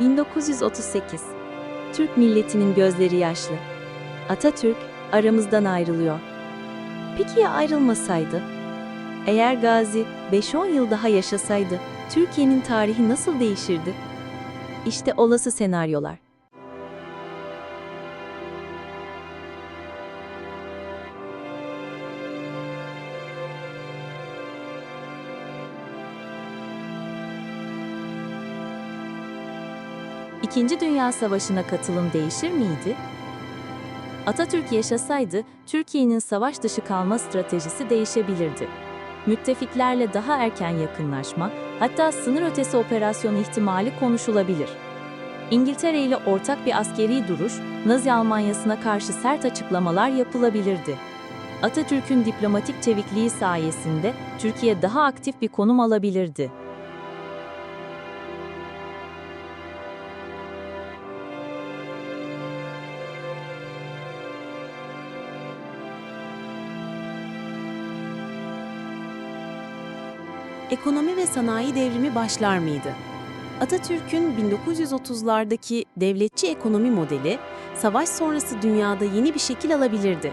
1938. Türk milletinin gözleri yaşlı. Atatürk aramızdan ayrılıyor. Peki ya ayrılmasaydı? Eğer Gazi 5-10 yıl daha yaşasaydı, Türkiye'nin tarihi nasıl değişirdi? İşte olası senaryolar. İkinci Dünya Savaşı'na katılım değişir miydi? Atatürk yaşasaydı, Türkiye'nin savaş dışı kalma stratejisi değişebilirdi. Müttefiklerle daha erken yakınlaşma, hatta sınır ötesi operasyon ihtimali konuşulabilir. İngiltere ile ortak bir askeri duruş, Nazi Almanyası'na karşı sert açıklamalar yapılabilirdi. Atatürk'ün diplomatik çevikliği sayesinde Türkiye daha aktif bir konum alabilirdi. Ekonomi ve sanayi devrimi başlar mıydı? Atatürk'ün 1930'lardaki devletçi ekonomi modeli, savaş sonrası dünyada yeni bir şekil alabilirdi.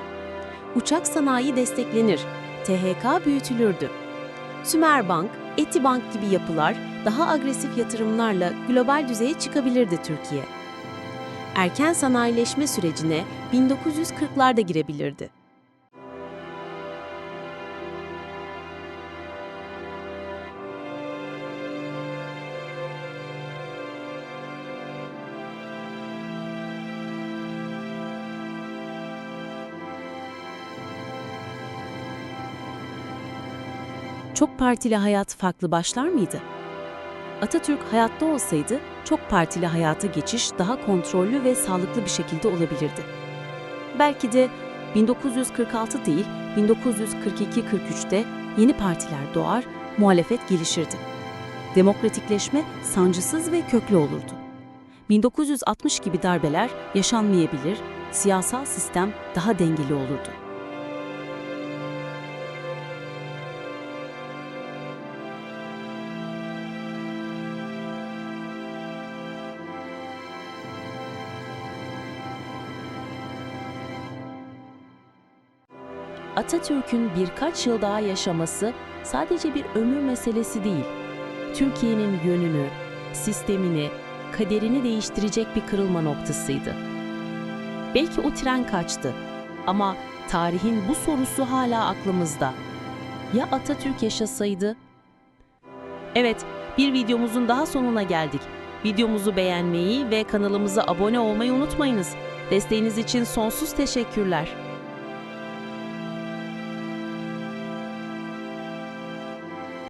Uçak sanayi desteklenir, THK büyütülürdü. Sümerbank, Etibank gibi yapılar daha agresif yatırımlarla global düzeye çıkabilirdi Türkiye. Erken sanayileşme sürecine 1940'larda girebilirdi. Çok partili hayat farklı başlar mıydı? Atatürk hayatta olsaydı çok partili hayata geçiş daha kontrollü ve sağlıklı bir şekilde olabilirdi. Belki de 1946 değil, 1942-43'te yeni partiler doğar, muhalefet gelişirdi. Demokratikleşme sancısız ve köklü olurdu. 1960 gibi darbeler yaşanmayabilir, siyasal sistem daha dengeli olurdu. Atatürk'ün birkaç yıl daha yaşaması sadece bir ömür meselesi değil. Türkiye'nin yönünü, sistemini, kaderini değiştirecek bir kırılma noktasıydı. Belki o tren kaçtı ama tarihin bu sorusu hala aklımızda. Ya Atatürk yaşasaydı? Evet, bir videomuzun daha sonuna geldik. Videomuzu beğenmeyi ve kanalımıza abone olmayı unutmayınız. Desteğiniz için sonsuz teşekkürler.